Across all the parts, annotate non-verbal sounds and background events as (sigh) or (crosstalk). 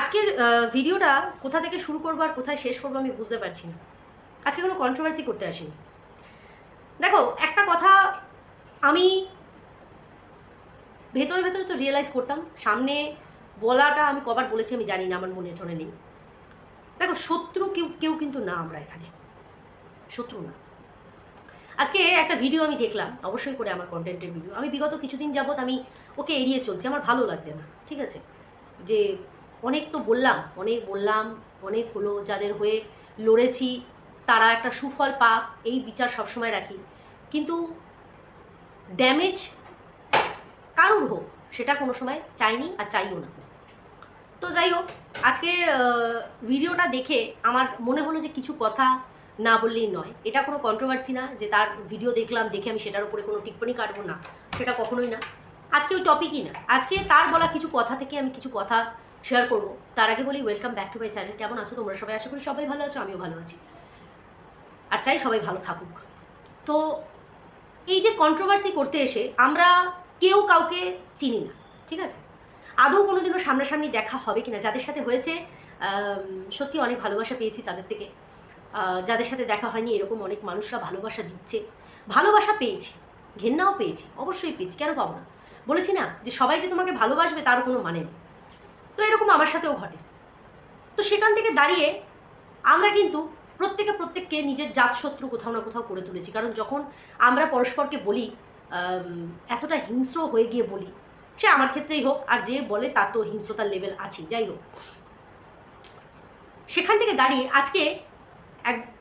আজকের ভিডিওটা কোথা থেকে শুরু করব আর কোথায় শেষ করব আমি বুঝতে পারছি না। আজকে কোনো কন্ট্রোভার্সি করতে আসিনি। দেখো, একটা কথা আমি ভেতরে ভেতরে তো রিয়েলাইজ করতাম, সামনে বলাটা আমি কবার বলেছি, আমি জানি না, আমার মনে ধরে নেই। দেখো, শত্রু কেউ কেউ কিন্তু না আমরা এখানে। শত্রু না। আজকে একটা ভিডিও আমি দেখলাম, অবশ্যই করে আমার কন্টেন্টের ভিডিও আমি বিগত কিছুদিন যাবৎ আমি ওকে এড়িয়ে চলছি, আমার ভালো লাগছে না, ঠিক আছে? যে অনেক তো বললাম, অনেক বললাম, অনেক হলো যাদের হয়ে লড়েছি, তারা একটা সুফল পাক, এই বিচার সবসময় রাখি। কিন্তু ড্যামেজ কারুর হোক, সেটা কোনো সময় চাইনি আর চাইও না। তো যাই হোক, আজকের ভিডিওটা দেখে আমার মনে হলো যে কিছু কথা না বললেই নয়। এটা কোনো কন্ট্রোভার্সি না যে তার ভিডিও দেখলাম, দেখে আমি সেটার উপরে কোনো টিপ্পণী কাটবো না, সেটা কখনোই না। আজকে ওই টপিকই না। আজকে তার বলা কিছু কথা থেকে আমি কিছু কথা শেয়ার করব। তার আগে বলি welcome back to my channel কেমন আছো তোমরা সবাই? আশা করি সবাই ভালো আছো, আমিও ভালো আছি। আর চাই সবাই ভালো থাকুক। তো এই যে কন্ট্রোভার্সি করতে এসে আমরা কেউ কাউকে চিনি না, ঠিক আছে? আদৌ কোনোদিনও সামনাসামনি দেখা হবে কিনা, যাদের সাথে হয়েছে সত্যি অনেক ভালোবাসা পেয়েছি তাদের থেকে। যাদের সাথে দেখা হয়নি, এরকম অনেক মানুষরা ভালোবাসা দিচ্ছে। ভালোবাসা পেয়েছি, ঘেন্নাও পেয়েছি, অবশ্যই পেয়েছি, কেন পাবো না? বলেছি না যে সবাই যে তোমাকে ভালোবাসবে তারও কোনো মানে নেই। তো এরকম আমার সাথেও ঘটে। তো সেখান থেকে দাঁড়িয়ে আমরা কিন্তু প্রত্যেকে প্রত্যেককে নিজের জাতশত্রু কোথাও না কোথাও করে তুলেছি। কারণ যখন আমরা পরস্পরকে বলি এতটা হিংস্র হয়ে গিয়ে বলি, সে আমার ক্ষেত্রেই হোক, আর যে বলে তার তো হিংস্রতার লেভেল আছে যাই হোক, সেখান থেকে দাঁড়িয়ে আজকে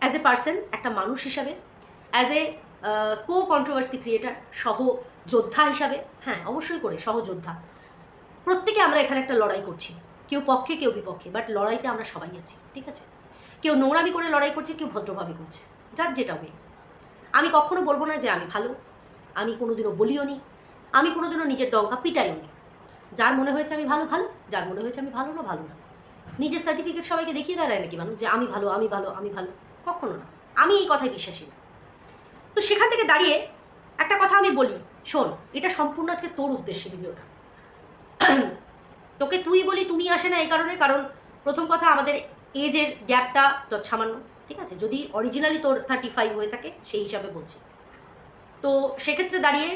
অ্যাজ এ পার্সন একটা মানুষ হিসাবে as a co controversy creator সহ যোদ্ধা হিসাবে হ্যাঁ অবশ্যই করে সহযোদ্ধা প্রত্যেকে আমরা এখানে একটা লড়াই করছি। কেউ পক্ষে, কেউ বিপক্ষে বাট লড়াইতে আমরা সবাই আছি, ঠিক আছে? কেউ নোংরামি করে লড়াই করছে, কেউ ভদ্রভাবে করছে, যার যেটা হবে আমি কখনো বলব না যে আমি ভালো, আমি কোনোদিনও বলিও নি, আমি কোনোদিনও নিজের ডঙ্কা পিটাইও নি। যার মনে হয়েছে আমি ভালো ভালো, যার মনে হয়েছে আমি ভালো না ভালো না। নিজের সার্টিফিকেট সবাইকে দেখিয়ে বেড়ায় নাকি মানুষ যে আমি ভালো আমি ভালো আমি ভালো? কখনো না। আমি এই কথায় বিশ্বাসী না। তো সেখান থেকে দাঁড়িয়ে একটা কথা আমি বলি, শোন, এটা সম্পূর্ণ আজকে তোর উদ্দেশ্যে ভিডিওটা তোকে তুই বলি, তুমি আসে না এই কারণে, কারণ প্রথম কথা আমাদের এজের গ্যাপটা সামান্য ঠিক আছে? যদি অরিজিনালি তোর থার্টি ফাইভ হয়ে থাকে, সেই হিসাবে বলছি। তো সেক্ষেত্রে দাঁড়িয়ে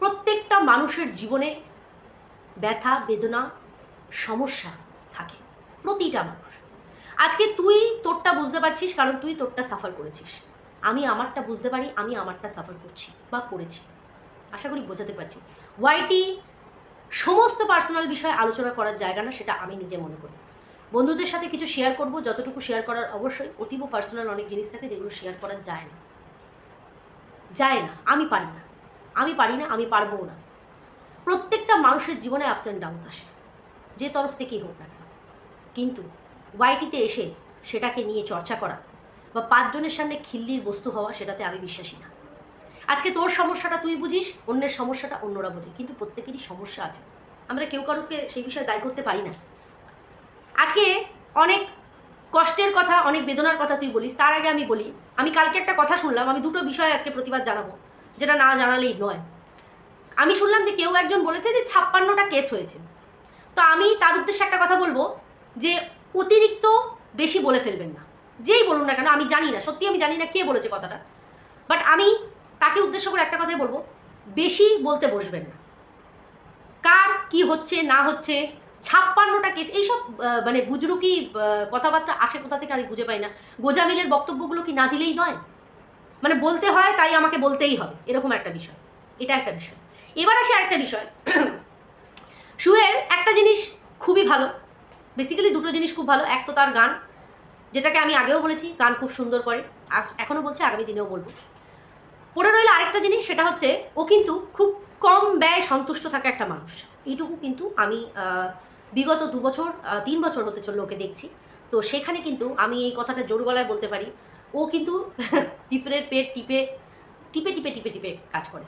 প্রত্যেকটা মানুষের জীবনে ব্যথা, বেদনা, সমস্যা থাকে, প্রতিটা মানুষ। আজকে তুই তোরটা বুঝতে পারছিস, কারণ তুই তোরটা সাফার করেছিস। আমি আমারটা বুঝতে পারি, আমি আমারটা সাফার করছি বা করেছি। আশা করি বোঝাতে পারছি। ওয়াইটি সমস্ত পার্সোনাল বিষয়ে আলোচনা করার জায়গা না, সেটা আমি নিজে মনে করি। বন্ধুদের সাথে কিছু শেয়ার করব, যতটুকু শেয়ার করার অবশ্যই অতীব পার্সোনাল অনেক জিনিস থাকে যেগুলো শেয়ার করা যায় না। যায় না, আমি পারি না। আমি পারি না, আমি পারবও না। প্রত্যেকটা মানুষের জীবনে আপস অ্যান্ড ডাউনস আসে, যে তরফ থেকেই হোক না কেন। কিন্তু ওয়াইটিতে এসে সেটাকে নিয়ে চর্চা করা বা পাঁচজনের সামনে খিল্লির বস্তু হওয়া, সেটাতে আমি বিশ্বাসী না। আজকে তোর সমস্যাটা তুই বুঝিস, অন্যের সমস্যাটা অন্যরা বোঝে, কিন্তু প্রত্যেকেরই সমস্যা আছে। আমরা কেউ কারোকে সেই বিষয়ে দায় করতে পারি না। আজকে অনেক কষ্টের কথা, অনেক বেদনার কথা তুই বলিস, তার আগে আমি বলি, আমি কালকে একটা কথা শুনলাম, আমি দুটো বিষয়ে আজকে প্রতিবাদ জানাব, যেটা না জানালেই নয়। আমি শুনলাম যে কেউ একজন বলেছে যে ছাপ্পান্নটা কেস হয়েছে। তো আমি তার উদ্দেশ্যে একটা কথা বলব, যে অতিরিক্ত বেশি বলে ফেলবেন না। যেই বলুন না কেন, আমি জানি না, সত্যি আমি জানি না কে বলেছে কথাটা। বাট আমি তাকে উদ্দেশ্য করে একটা কথাই বলব, বেশি বলতে বসবেন না। কার কি হচ্ছে, না হচ্ছে, ছাপ্পান্নটা কেস এইসব মানে বুজরুকি কথাবার্তা আসে কোথা থেকে আমি বুঝে পাই না। গোজামিলের বক্তব্যগুলো কি না দিলেই নয়? মানে বলতে হয়, তাই আমাকে বলতেই হবে, এরকম একটা বিষয়। এটা একটা বিষয়। এবার আসে আরেকটা বিষয়। (clears throat) শুয়ের একটা জিনিস খুবই ভালো। বেসিক্যালি দুটো জিনিস খুব ভালো, এক তো তার গান, যেটাকে আমি আগেও বলেছি, গান খুব সুন্দর করে এখনও বলছি, আগামী দিনেও বলব। পড়ে রইল আরেকটা জিনিস, সেটা হচ্ছে ও কিন্তু খুব কম ব্যয় সন্তুষ্ট থাকা একটা মানুষ। এইটুকু কিন্তু আমি বিগত দু বছর তিন বছর হতে চলল ওকে দেখছি। তো সেখানে কিন্তু আমি এই কথাটা জোর গলায় বলতে পারি, ও কিন্তু (laughs) পিঁপড়ের পেট টিপে টিপে টিপে টিপে টিপে কাজ করে।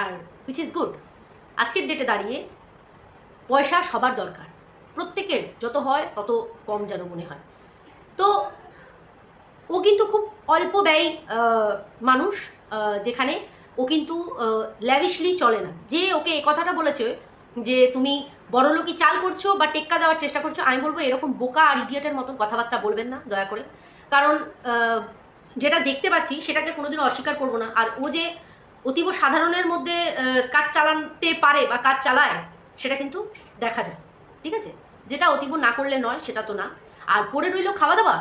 আর উইচ ইজ গুড আজকের ডেটে দাঁড়িয়ে পয়সা সবার দরকার। প্রত্যেকের, যত হয় তত কম যেন মনে হয়। তো ও কিন্তু খুব অল্প ব্যয় মানুষ যেখানে ও কিন্তু ল্যাভিশলি চলে না। যে ওকে এই কথাটা বলেছে যে, তুমি বড়লোকি চাল করছ বা টেক্কা দেওয়ার চেষ্টা করছ, আমি বলব এরকম বোকা আর ইডিয়েটের মতন কথাবার্তা বলবেন না, দয়া করে। কারণ যেটা দেখতে পাচ্ছি সেটাকে কোনোদিনও অস্বীকার করব না। আর ও যে অতীব সাধারণের মধ্যে কাজ চালাতে পারে বা কাজ চালায়, সেটা কিন্তু দেখা যায়। ঠিক আছে? যেটা অতীব না করলে নয়, সেটা তো না। আর পড়ে রইল খাওয়া দাওয়া?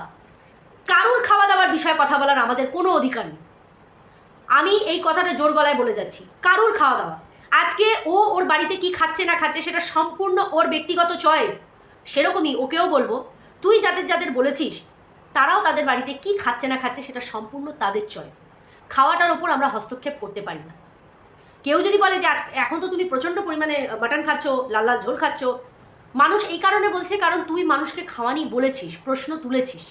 কারুর খাওয়া দাওয়ার বিষয়ে কথা বলার আমাদের কোনো অধিকার নেই। আমি এই কথাটা জোর গলায় বলে যাচ্ছি, কারুর খাওয়া দাওয়া। আজকে ও ওর বাড়িতে কি খাচ্ছে না খাচ্ছে সেটা সম্পূর্ণ ওর ব্যক্তিগত চয়েস সেরকমই ওকেও বলব, তুই যাদের যাদের বলেছিস, তারাও তাদের বাড়িতে কি খাচ্ছে না খাচ্ছে সেটা সম্পূর্ণ তাদের চয়েস খাওয়াটার ওপর আমরা হস্তক্ষেপ করতে পারি না। কেউ যদি বলে যে, আজ এখন তো তুমি প্রচণ্ড পরিমাণে মাটন খাচ্ছ, লাল লাল ঝোল খাচ্ছ। মানুষ এই কারণে বলছে, কারণ তুই মানুষকে খাওয়ানি বলেছিস, প্রশ্ন তুলেছিস।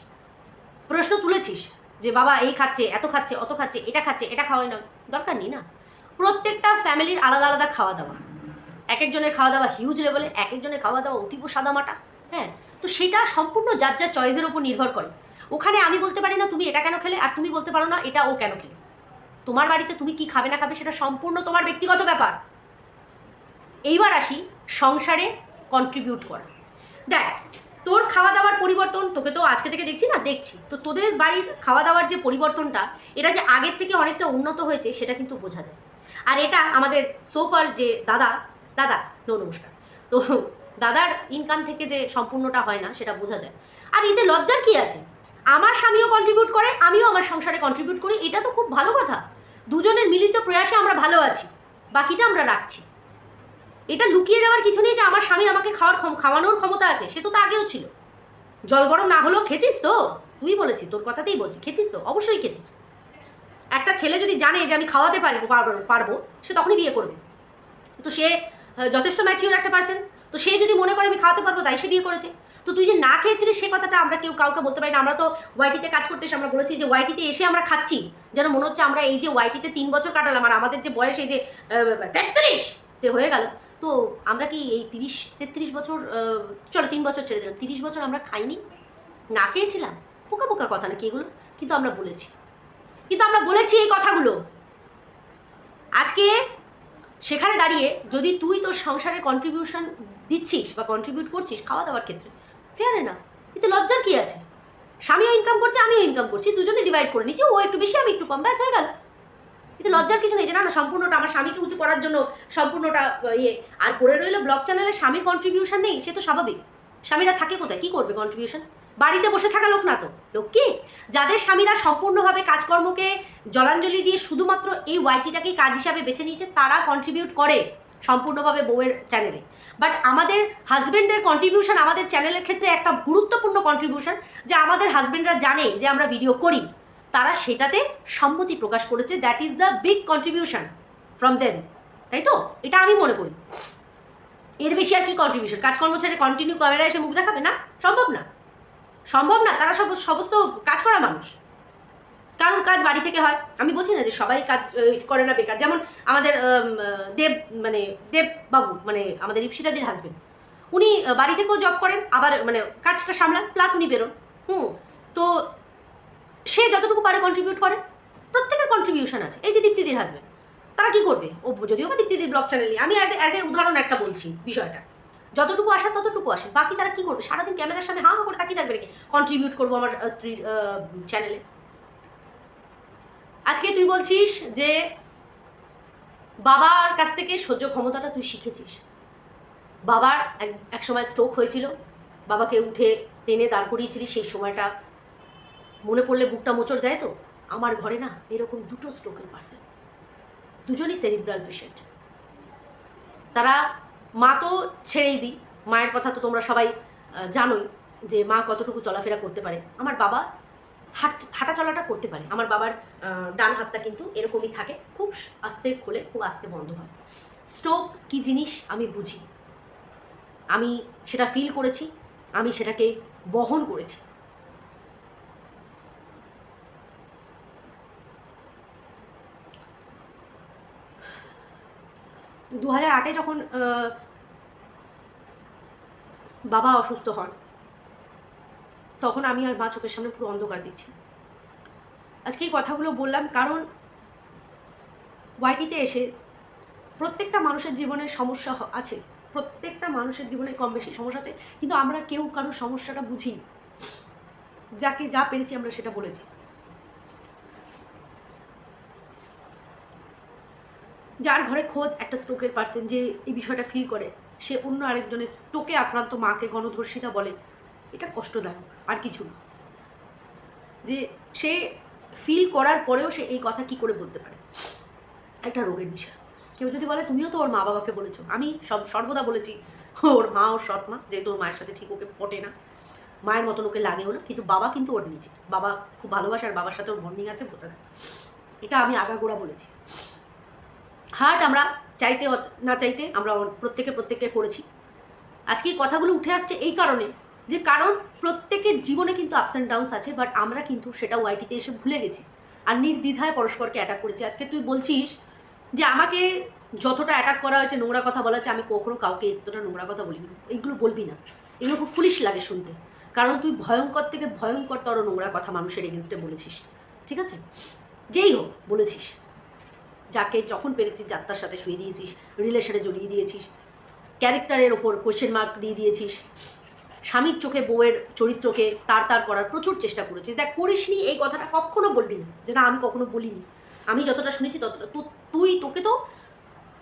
প্রশ্ন তুলেছিস যে, বাবা, এই খাচ্ছে, এত খাচ্ছে, অত খাচ্ছে, এটা খাচ্ছে, এটা খাওয়াই না। দরকার নেই না। প্রত্যেকটা ফ্যামিলির আলাদা আলাদা খাওয়া দাওয়া। এক একজনের খাওয়া দাওয়া হিউজ লেভেলে এক একজনের খাওয়া দাওয়া অতীব সাদামাটা হ্যাঁ? তো সেটা সম্পূর্ণ যার যার চয়েসের ওপর নির্ভর করে। ওখানে আমি বলতে পারি না তুমি এটা কেন খেলে, আর তুমি বলতে পারো না এটা ও কেন খেলে। তোমার বাড়িতে তুমি কি খাবে না খাবে সেটা সম্পূর্ণ তোমার ব্যক্তিগত ব্যাপার। এইবার আসি সংসারে কন্ট্রিবিউট করা। দেখ তোর খাওয়া দাওয়ার পরিবর্তন, তোকে তো আজকে থেকে দেখছি না, দেখছি। তো তোদের বাড়ির খাওয়া দাওয়ার যে পরিবর্তনটা, এটা যে আগের থেকে অনেকটা উন্নত হয়েছে, সেটা কিন্তু বোঝা যায়। আর এটা আমাদের সোকল যে দাদা দাদা, নো, নমস্কার। তো দাদার ইনকাম থেকে যে সম্পূর্ণটা হয় না, সেটা বোঝা যায়। আর এতে লজ্জার কি আছে? আমার স্বামীও কন্ট্রিবিউট করে, আমিও আমার সংসারে কন্ট্রিবিউট করি, এটা তো খুব ভালো কথা। দুজনের মিলিত প্রয়াসে আমরা ভালো আছি, বাকিটা আমরা রাখছি। এটা লুকিয়ে যাওয়ার কিছু নেই যে আমার স্বামীর আমাকে খাওয়ার খাওয়ানোর ক্ষমতা আছে, সে তো তা আগেও ছিল। জল গরম না হলেও খেতিস তো? তুই বলেছিস, তোর কথাতেই বলছি, খেতিস তো? অবশ্যই খেতিস। একটা ছেলে যদি জানে যে আমি খাওয়াতে পারব পারব পারব, সে তখনই বিয়ে করবে। তো সে যথেষ্ট ম্যাচিওর একটা পার্সন তো সে যদি মনে করে আমি খাওয়াতে পারব, তাই সে বিয়ে করেছে। তো তুই যে না খেয়েছিলিস, সে কথাটা আমরা কেউ কাউকে বলতে পারি না। আমরা তো ওয়াইটিতে কাজ করতে এসে আমরা বলেছি যে ওয়াইটিতে এসে আমরা খাচ্ছি। যেন মনে হচ্ছে আমরা এই যে ওয়াইটিতে তিন বছর কাটালাম, আর আমাদের যে বয়স এই যে তেত্রিশ যে হয়ে গেল তো আমরা কি এই তিরিশ, তেত্রিশ বছর চলো তিন বছর ছেড়ে দিলাম। তিরিশ বছর আমরা খাইনি, না খেয়েছিলাম, পোকা পোকা কথা নাকি এগুলো? কিন্তু আমরা বলেছি। কিন্তু আমরা বলেছি এই কথাগুলো। আজকে সেখানে দাঁড়িয়ে যদি তুই তোর সংসারে কন্ট্রিবিউশন দিচ্ছিস বা কন্ট্রিবিউট করছিস খাওয়া দাওয়ার ক্ষেত্রে ফেয়ার না এতে লজ্জার কি আছে? স্বামীও ইনকাম করছে, আমিও ইনকাম করছি, দুজনে ডিভাইড করে নিচ্ছি, ও একটু বেশি, আমি একটু কম, ব্যাস, হয়ে গেল। এতে লজ্জার কিছু নেই যে না না, সম্পূর্ণটা আমার স্বামীকে উঁচু করার জন্য সম্পূর্ণটা ইয়ে। আর পড়ে রইল ব্লগ চ্যানেলে স্বামীর কন্ট্রিবিউশন নেই, সে তো স্বাভাবিক। স্বামীরা থাকে কোথায়? কি করবে কন্ট্রিবিউশন বাড়িতে বসে থাকা লোক না তো। লোক কি? যাদের স্বামীরা সম্পূর্ণভাবে কাজকর্মকে জলাঞ্জলি দিয়ে শুধুমাত্র এই ওয়াইটিটাকেই কাজ হিসাবে বেছে নিয়েছে, তারা কন্ট্রিবিউট করে সম্পূর্ণভাবে বউয়ের চ্যানেলে বাট আমাদের হাজব্যান্ডের কন্ট্রিবিউশন আমাদের চ্যানেলের ক্ষেত্রে একটা গুরুত্বপূর্ণ কন্ট্রিবিউশন যে আমাদের হাজব্যান্ডরা জানে যে আমরা ভিডিও করি। তারা সেটাতে সম্মতি প্রকাশ করেছে। That is the big contribution from them তাই তো? এটা আমি মনে করি। এর বেশি আর কি কন্ট্রিবিউশন কাজকর্ম ছেড়ে কন্টিনিউ ক্যামেরা এসে মুখ দেখাবে না? সম্ভব না। সম্ভব না, তারা সব সমস্ত কাজ করা মানুষ। কারোর কাজ বাড়ি থেকে হয়। আমি বলছি না যে সবাই কাজ করে না বেকার। যেমন আমাদের দেব মানে দেব বাবু মানে আমাদের ইপসিতাদির হাজবেন্ড উনি বাড়ি থেকেও জব করেন, আবার মানে কাজটা সামলান প্লাস উনি বেরোন। হুম, তো সে যতটুকু পারে কন্ট্রিবিউট করে। প্রত্যেকের কন্ট্রিবিউশন আছে। এই যে দীপ্তিদির হাজবেন্ড তারা কি করবে? ও, যদিও বা দীপ্তিদির ব্লগ চ্যানেলে আমি অ্যাজ অ্যাজ এ উদাহরণ একটা বলছি বিষয়টা। যতটুকু আসা, ততটুকু আসে। বাকি তারা কী করবে? সারাদিন ক্যামেরার সামনে হাঁ করে তাকিয়ে থাকবে নাকি? কন্ট্রিবিউট করব আমার স্ত্রীর চ্যানেলে আজকে তুই বলছিস যে বাবার কাছ থেকে সহ্য ক্ষমতাটা তুই শিখেছিস। বাবার এক সময় স্ট্রোক হয়েছিল। বাবাকে উঠে টেনে দাঁড় করিয়েছিলি সেই সময়টা মনে পড়লে বুকটা মোচড় দেয় তো? আমার ঘরে না এরকম দুটো স্ট্রোকের পার্সেন দুজনই সেরিব্রাল পেশেন্ট তারা মা তো ছেড়েই দিই। মায়ের কথা তো তোমরা সবাই জানোই যে মা কতটুকু চলাফেরা করতে পারে। আমার বাবা হাট হাঁটা চলাটা করতে পারে। আমার বাবার ডান হাতটা কিন্তু এরকমই থাকে। খুব আস্তে খোলে, খুব আস্তে বন্ধ হয়। স্ট্রোক কি জিনিস আমি বুঝি। আমি সেটা ফিল করেছি। আমি সেটাকে বহন করেছি। দু হাজার আটে যখন বাবা অসুস্থ হন, তখন আমি আর মা চোখের সামনে পুরো অন্ধকার দিচ্ছি আজকে এই কথাগুলো বললাম কারণ ওয়াইটিতে এসে প্রত্যেকটা মানুষের জীবনে সমস্যা আছে, প্রত্যেকটা মানুষের জীবনে কম বেশি সমস্যা আছে, কিন্তু আমরা কেউ কারোর সমস্যাটা বুঝি যাকে যা পেরেছি আমরা সেটা বলেছি। যার ঘরে খোদ একটা স্ট্রোকের পার্সন যে এই বিষয়টা ফিল করে, সে অন্য আরেকজনের স্ট্রোকে আক্রান্ত মাকে গণধর্ষিতা বলে। এটা কষ্টদায়ক, আর কিছু না। যে সে ফিল করার পরেও সে এই কথা কি করে বলতে পারে? একটা রোগের বিষয়। কেউ যদি বলে, তুমিও তো ওর মা বাবাকে বলেছ। আমি সব, সর্বদা বলেছি, ওর মা, ওর সৎ মা, যেহেতু ওর মায়ের সাথে ঠিক ওকে পটে না। মায়ের মতন ওকে লাগেও না কিন্তু বাবা কিন্তু ওর নিজের। বাবা খুব ভালোবাসে, আর বাবার সাথে ওর বন্ডিং আছে, বোঝা এটা আমি আগাগোড়া বলেছি। হার্ট আমরা চাইতে না চাইতে আমরা প্রত্যেকে প্রত্যেককে করেছি। আজকে এই কথাগুলো উঠে আসছে এই কারণে যে কারণ প্রত্যেকের জীবনে কিন্তু আপস অ্যান্ড ডাউনস আছে বাট আমরা কিন্তু সেটা ওয়াইটিতে এসে ভুলে গেছি আর নির্দ্বিধায় পরস্পরকে অ্যাটাক করেছি। আজকে তুই বলছিস যে আমাকে যতটা অ্যাটাক করা হয়েছে, নোংরা কথা বলা হয়েছে, আমি কখনো কাউকে এতটা নোংরা কথা বলিনি। এইগুলো বলবি না। এগুলো খুব ফুলিশ লাগে শুনতে। কারণ তুই ভয়ঙ্কর থেকে ভয়ঙ্করতর নোংরা কথা মানুষের এগেনস্টে বলেছিস। ঠিক আছে? যেই হোক, বলেছিস। যাকে যখন পেরেছিস যাত্রার সাথে শুয়ে দিয়েছিস রিলেশনে জড়িয়ে দিয়েছিস ক্যারেক্টারের ওপর কোয়েশ্চেন মার্ক দিয়ে দিয়েছিস, স্বামীর চোখে, বউয়ের চরিত্রকে তার তার করার প্রচুর চেষ্টা করেছিস। দেখ, করিসনি এই কথাটা কখনো বলবি না যে না, আমি কখনো বলিনি। আমি যতটা শুনেছি ততটা, তো, তুই, তোকে তো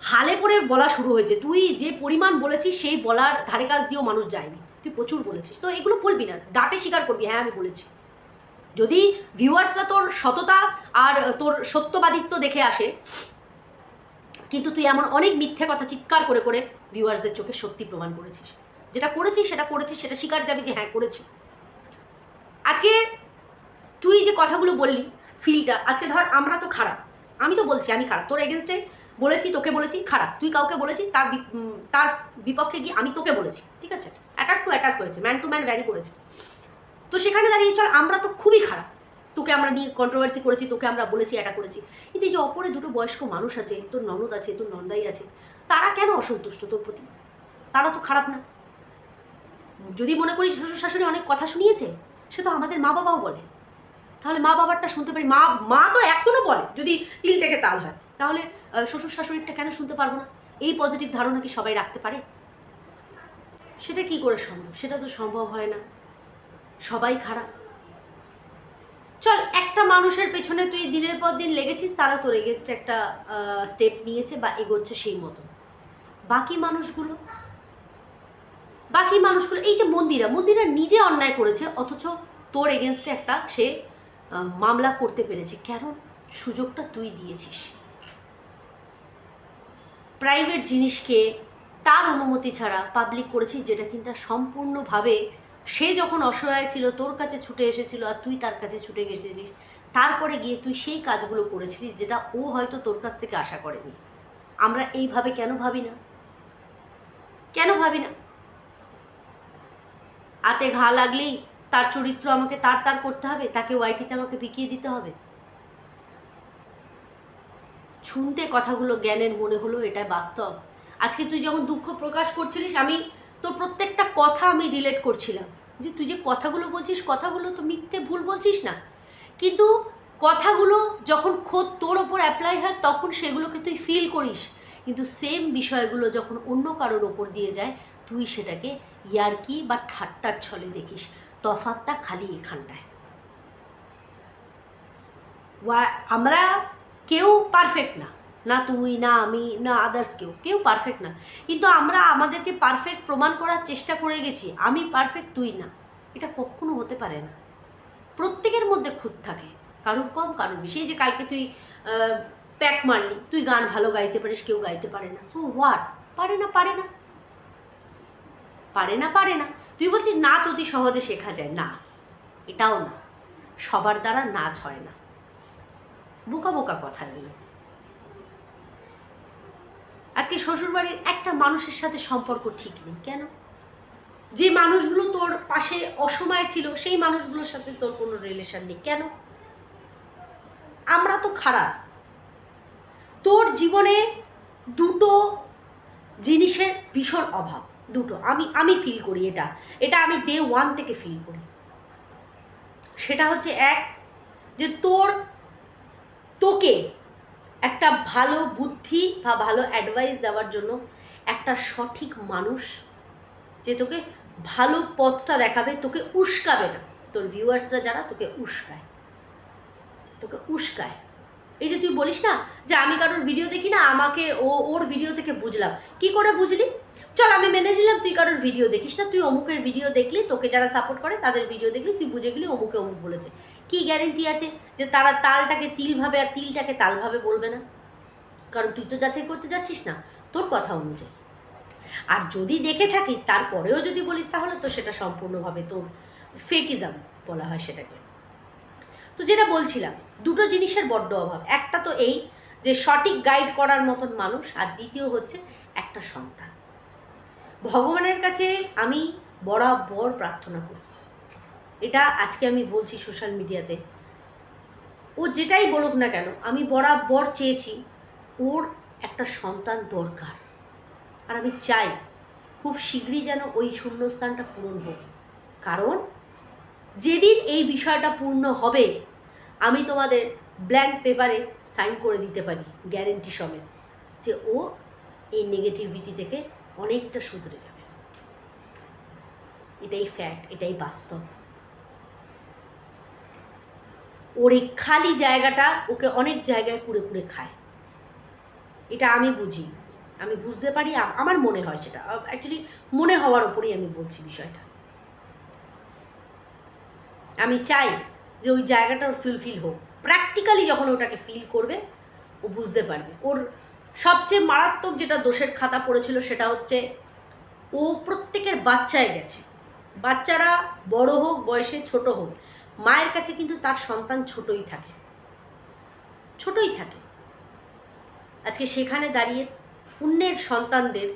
হালে পড়ে বলা শুরু হয়েছে। তুই যে পরিমাণ বলেছিস সেই বলার ধারে কাজ দিয়েও মানুষ যায়নি। তুই প্রচুর বলেছিস। তো এগুলো বলবি না। ডাটে স্বীকার করবি হ্যাঁ আমি বলেছি। যদি ভিউয়ার্সরা তোর সততা আর তোর সত্যবাদিত্ব দেখে আসে, কিন্তু তুই এমন অনেক মিথ্যে কথা চিৎকার করে করে ভিউয়ার্সদের চোখে সত্যি প্রমাণ করেছিস। যেটা করেছিস, সেটা করেছিস, সেটা স্বীকার যাবি যে হ্যাঁ করেছি। আজকে তুই যে কথাগুলো বললি ফিলটা আজকে ধর আমরা তো খারাপ। আমি তো বলছি, আমি খারাপ। তোর এগেনস্টে বলেছি, তোকে বলেছি, খারাপ। তুই কাউকে বলেছিস তার তার বিপক্ষে গিয়ে আমি তোকে বলেছি। ঠিক আছে? অ্যাটাক টু অ্যাটাক হয়েছে ম্যান টু ম্যান ভ্যারি করেছে। তো সেখানে দাঁড়িয়ে চল, আমরা তো খুবই খারাপ। তোকে আমরা নিয়ে কন্ট্রোভার্সি করেছি, তোকে আমরা বলেছি, এটা করেছি। কিন্তু এই যে অপরে দুটো বয়স্ক মানুষ আছে, তোর ননদ আছে, তোর নন্দাই আছে, তারা কেন অসন্তুষ্ট তোর প্রতি? তারা তো খারাপ না। যদি মনে করি শ্বশুর শাশুড়ি অনেক কথা শুনিয়েছে, সে তো আমাদের মা বাবাও বলে। তাহলে মা বাবারটা শুনতে পারি, মা মা তো এখনও বলে, যদি তিল থেকে তাল হয়। তাহলে শ্বশুর শাশুড়িরটা কেন শুনতে পারব না? এই পজিটিভ ধারণা কি সবাই রাখতে পারে? সেটা কি করে সম্ভব? সেটা তো সম্ভব হয় না। সবাই খারাপ। চল, একটা মানুষের পেছনে তুই দিনের পর দিন লেগেছিস, তারা তোর এগেনস্ট একটা স্টেপ নিয়েছে বা এগোচ্ছে সেই মতো বাকি মানুষগুলো? বাকি মানুষগুলো, এই যে মন্দিরা মন্দিরা নিজে অন্যায় করেছে, অথচ তোর এগেনস্টে একটা সে মামলা করতে পেরেছে। কেন? সুযোগটা তুই দিয়েছিস। প্রাইভেট জিনিসকে তার অনুমতি ছাড়া পাবলিক করেছিস, যেটা কিন্তু সম্পূর্ণভাবে সে যখন অসহায় ছিল, তোর কাছে ছুটে এসেছিল আর তুই তার কাছে ছুটে গেছিলিস, তারপরে গিয়ে তুই সেই কাজগুলো করেছিলিস যেটা ও হয়তো তোর কাছ থেকে আশা করেনি। আমরা এইভাবে কেন ভাবি না? কেন ভাবি না? হাতে ঘা লাগলেই তার চরিত্র আমাকে তার তার করতে হবে, তাকে ওয়াইটিতে আমাকে বিকিয়ে দিতে হবে? শুনতে কথাগুলো জ্ঞানের মনে হলো এটা বাস্তব। আজকে তুই যখন দুঃখ প্রকাশ করছিলিস, আমি তোর প্রত্যেকটা কথা আমি রিলেট করছিলাম। যে তুই যে কথাগুলো বলছিস, কথাগুলো তো মিথ্যে ভুল বলছিস না। কিন্তু কথাগুলো যখন খোদ তোর ওপর অ্যাপ্লাই হয়, তখন সেগুলোকে তুই ফিল করিস। কিন্তু সেম বিষয়গুলো যখন অন্য কারোর ওপর দিয়ে যায়, তুই সেটাকে ইয়ার্কি বা ঠাট্টার ছলে দেখিস। তফাতটা খালি এখানটায়। আমরা কেউ পারফেক্ট না। না তুই, না আমি, না আদার্স কেউ কেউ পারফেক্ট না। কিন্তু আমরা আমাদেরকে পারফেক্ট প্রমাণ করার চেষ্টা করে গেছি, আমি পারফেক্ট তুই না। এটা কখনো হতে পারে না। প্রত্যেকের মধ্যে খুঁত থাকে, কারোর কম, কারোর বেশি। যে কালকে তুই প্যাক মারলি, তুই গান ভালো গাইতে পারিস, কেউ গাইতে পারে না। সো হোয়াট পারে না পারে না। পারে না পারে না। তুই বলছিস নাচ অতি সহজে শেখা যায়। না, এটাও না। সবার দ্বারা নাচ হয় না। বোকা বোকা কথা এগুলো। আজকে শ্বশুরবাড়ির একটা মানুষের সাথে সম্পর্ক ঠিক নেই। কেন? যে মানুষগুলো তোর পাশে অসময় ছিল, সেই মানুষগুলোর সাথে তোর কোনো রিলেশন নেই। কেন? আমরা তো খারাপ। তোর জীবনে দুটো জিনিসের ভীষণ অভাব। দুটো। আমি আমি ফিল করি এটা। এটা আমি ডে ওয়ান থেকে ফিল করি। সেটা হচ্ছে এক, যে তোর, তোকে একটা ভালো বুদ্ধি বা ভালো অ্যাডভাইস দেওয়ার জন্য একটা সঠিক মানুষ যে তোকে ভালো পথটা দেখাবে, তোকে উস্কাবে না। তোর ভিউয়ার্সরা যারা, তোকে উস্কায়। তোকে উস্কায়। এই যে তুই বলিস না যে আমি কারোর ভিডিও দেখি না, আমাকে ও, ওর ভিডিও থেকে বুঝলাম। কি করে বুঝলি? চল আমি মেনে নিলাম তুই কারোর ভিডিও দেখিস না। তুই অমুকের ভিডিও দেখলি, তোকে যারা সাপোর্ট করে তাদের ভিডিও দেখলি, তুই বুঝে গেলি অমুকে অমুক বলেছে। কি গ্যারেন্টি আছে যে তারা তালটাকে তিলভাবে আর তিলটাকে তালভাবে বলবে না? কারণ তুই তো যাচাই করতে যাচ্ছিস না, তোর কথা অনুযায়ী। আর যদি দেখে থাকিস, তারপরেও যদি বলিস, তাহলে তো সেটা সম্পূর্ণভাবে তোর ফেকিজম বলা হয় সেটাকে। তো যেটা বলছিলাম, দুটো জিনিসের বড্ড অভাব। একটা তো এই যে সঠিক গাইড করার মতন মানুষ, আর দ্বিতীয় হচ্ছে একটা সন্তান। ভগবানের কাছে আমি বরাবর প্রার্থনা করি। এটা আজকে আমি বলছি সোশ্যাল মিডিয়াতে ও যেটাই বলুক না কেন, আমি বরাবর চেয়েছি ওর একটা সন্তান দরকার। আর আমি চাই খুব শীঘ্রই যেন ওই শূন্যস্থানটা পূরণ হোক। কারণ যেদিন এই বিষয়টা পূর্ণ হবে, আমি তোমাদের ব্ল্যাঙ্ক পেপারে সাইন করে দিতে পারি গ্যারেন্টি সমেত, যে ও এই নেগেটিভিটি থেকে অনেকটা শুধরে যাবে। এটাই ফ্যাক্ট এটাই বাস্তব। ওর এই খালি জায়গাটা ওকে অনেক জায়গায় কুড়ে কুড়ে খায়। এটা আমি বুঝি। আমি বুঝতে পারি আমার মনে হয় সেটা। অ্যাকচুয়ালি মনে হওয়ার ওপরেই আমি বলছি বিষয়টা। আমি চাই যে ওই জায়গাটা ওর ফিল হোক। প্র্যাকটিক্যালি যখন ওটাকে ফিল করবে, ও বুঝতে পারবে। ওর সবচেয়ে মারাত্মক যেটা দোষের খাতা পড়েছিল সেটা হচ্ছে ও প্রত্যেকের বাচ্চায় গেছে। বাচ্চারা বড় হোক, বয়সে ছোট হোক মায়ের কাছে কিন্তু তার সন্তান ছোটই থাকে। ছোটই থাকে। আজকে সেখানে দাঁড়িয়ে পুণ্যের সন্তানদের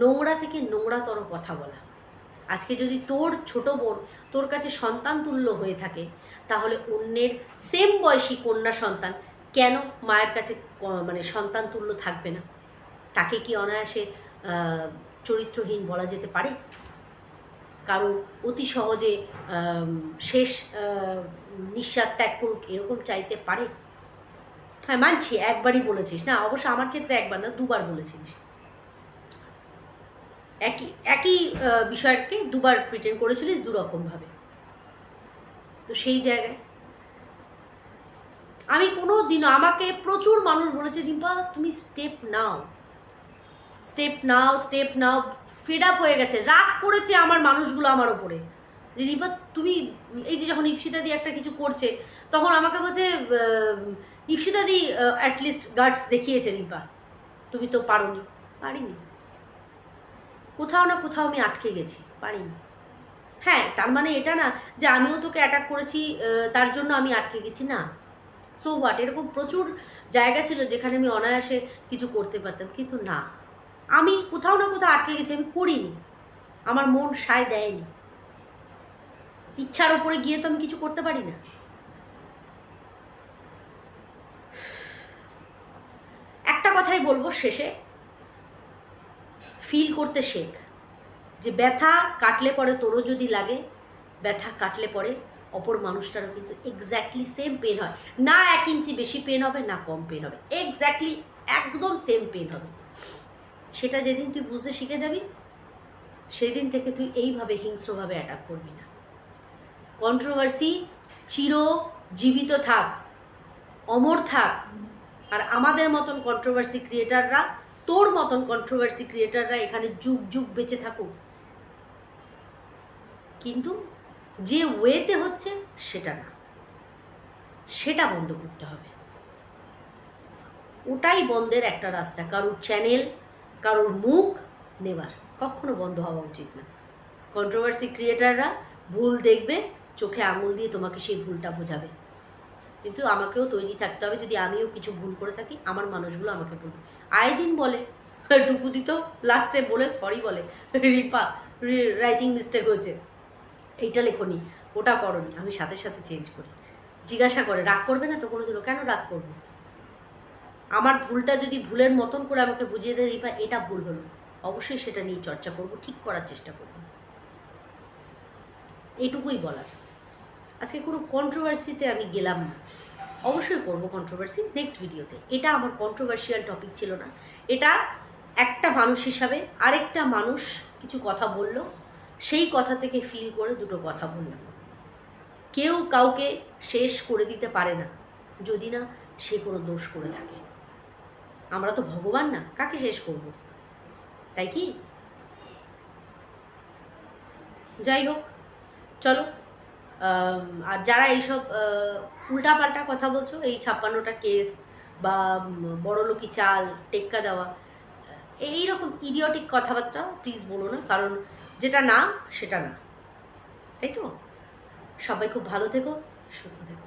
নোংরা থেকে নোংরাতর কথা বলা। আজকে যদি তোর ছোট বোন তোর কাছে সন্তান তুল্য হয়ে থাকে, তাহলে অন্যের সেম বয়সী কন্যা সন্তান কেন মায়ের কাছে মানে সন্তান তুল্য থাকবে না? তাকে কি অনায়াসে চরিত্রহীন বলা যেতে পারে? কারও অতি সহজে শেষ নিঃশ্বাস ত্যাগ করুক, এরকম চাইতে পারে? হ্যাঁ মানছি, একবারই বলেছিস। না, অবশ্য আমার ক্ষেত্রে একবার না, দুবার বলেছিস। একই একই বিষয়কে দুবার প্রিটেন্ড করেছিলিস দুরকমভাবে। তো সেই জায়গায়। আমি কোনো দিনও আমাকে প্রচুর মানুষ বলেছে, রিম্পা, তুমি স্টেপ নাও। স্টেপ নাও স্টেপ নাও। ফেড আপ হয়ে গেছে, রাগ করেছে আমার মানুষগুলো আমার ওপরে। যে রিম্পা তুমি এই যে যখন ইপসিতাদি একটা কিছু করছে, তখন আমাকে বলছে ইপসিতাদি অ্যাটলিস্ট গার্ডস দেখিয়েছে রিপা। তুমি তো পারোনি। পারিনি। কোথাও না কোথাও আমি আটকে গেছি, পারিনি। হ্যাঁ তার মানে এটা না যে আমিও তোকে অ্যাটাক করেছি তার জন্য আমি আটকে গেছি, না। সো হোয়াট এরকম প্রচুর জায়গা ছিল যেখানে আমি অনায়াসে কিছু করতে পারতাম, কিন্তু না। আমি কোথাও না কোথাও আটকে গেছি, আমি করিনি আমার মন সায় দেয়নি। ইচ্ছার ওপরে গিয়ে তো আমি কিছু করতে পারি না। একটা কথাই বলব শেষে। ফিল করতে শেখ। যে ব্যথা কাটলে পরে তোরও যদি লাগে, ব্যথা কাটলে পরে অপর মানুষটারও কিন্তু এক্স্যাক্টলি সেম পেন হয়। না এক ইঞ্চি বেশি পেন হবে, না কম পেন হবে। এক্স্যাক্টলি একদম সেম পেন হবে। সেটা যেদিন তুই বুঝতে শিখে যাবি, সেদিন থেকে তুই এইভাবে হিংস্রভাবে অ্যাটাক করবি না। কন্ট্রোভার্সি চির জীবিত থাক, অমর থাক, আর আমাদের মতন কন্ট্রোভার্সি ক্রিয়েটাররা তোর মতন কন্ট্রোভার্সি ক্রিয়েটাররা এখানে যুগ যুগ বেঁচে থাকুক। কিন্তু যে ওয়েতে হচ্ছে, সেটা না। সেটা বন্ধ করতে হবে। ওটাই বন্ধের একটা রাস্তা। কারোর চ্যানেল কারোর মুখ নেবার, কখনো বন্ধ হওয়া উচিত না। কন্ট্রোভার্সি ক্রিয়েটাররা ভুল দেখবে, চোখে আঙুল দিয়ে তোমাকে সেই ভুলটা বোঝাবে। কিন্তু আমাকেও তৈরি থাকতে হবে, যদি আমিও কিছু ভুল করে থাকি, আমার মানুষগুলো আমাকে বলবে। আয় দিন বলে, টুকু দিত লাস্টে বলে সরি বলে, রিপা রাইটিং মিস্টেক হয়েছে। এইটা লেখনি, ওটা করনি, আমি সাথে সাথে চেঞ্জ করি। জিজ্ঞাসা করে, রাগ করবে না তো কোনো দিনও কেন রাগ করব? আমার ভুলটা যদি ভুলের মতন করে আমাকে বুঝিয়ে দেয় রিপা, এটা ভুল হলো। অবশ্যই সেটা নিয়ে চর্চা করব, ঠিক করার চেষ্টা করব। এটুকুই বলার। আজকে কোনো কন্ট্রোভার্সিতে আমি গেলাম না। অবশ্যই করব কন্ট্রোভার্সি নেক্সট ভিডিওতে এটা আমার কন্ট্রোভার্সিয়াল টপিক ছিল না। এটা একটা মানুষ হিসাবে আরেকটা মানুষ কিছু কথা বলল, সেই কথা থেকে ফিল করে দুটো কথা বললাম। কেউ কাউকে শেষ করে দিতে পারে না, যদি না সে কোনো দোষ করে থাকে। আমরা তো ভগবান না, কাকে শেষ করব? তাই কি? যাই হোক, চলো আর যারা এইসব উল্টাপাল্টা কথা বলছো, এই ছাপ্পান্নটা কেস বা বড়লোকি চাল, টেক্কা দেওয়া, এইরকম ইডিওটিক কথাবার্তা প্লিজ বলো না, কারণ যেটা না সেটা না। তাই তো? সবাই খুব ভালো থেকো, সুস্থ থেকো।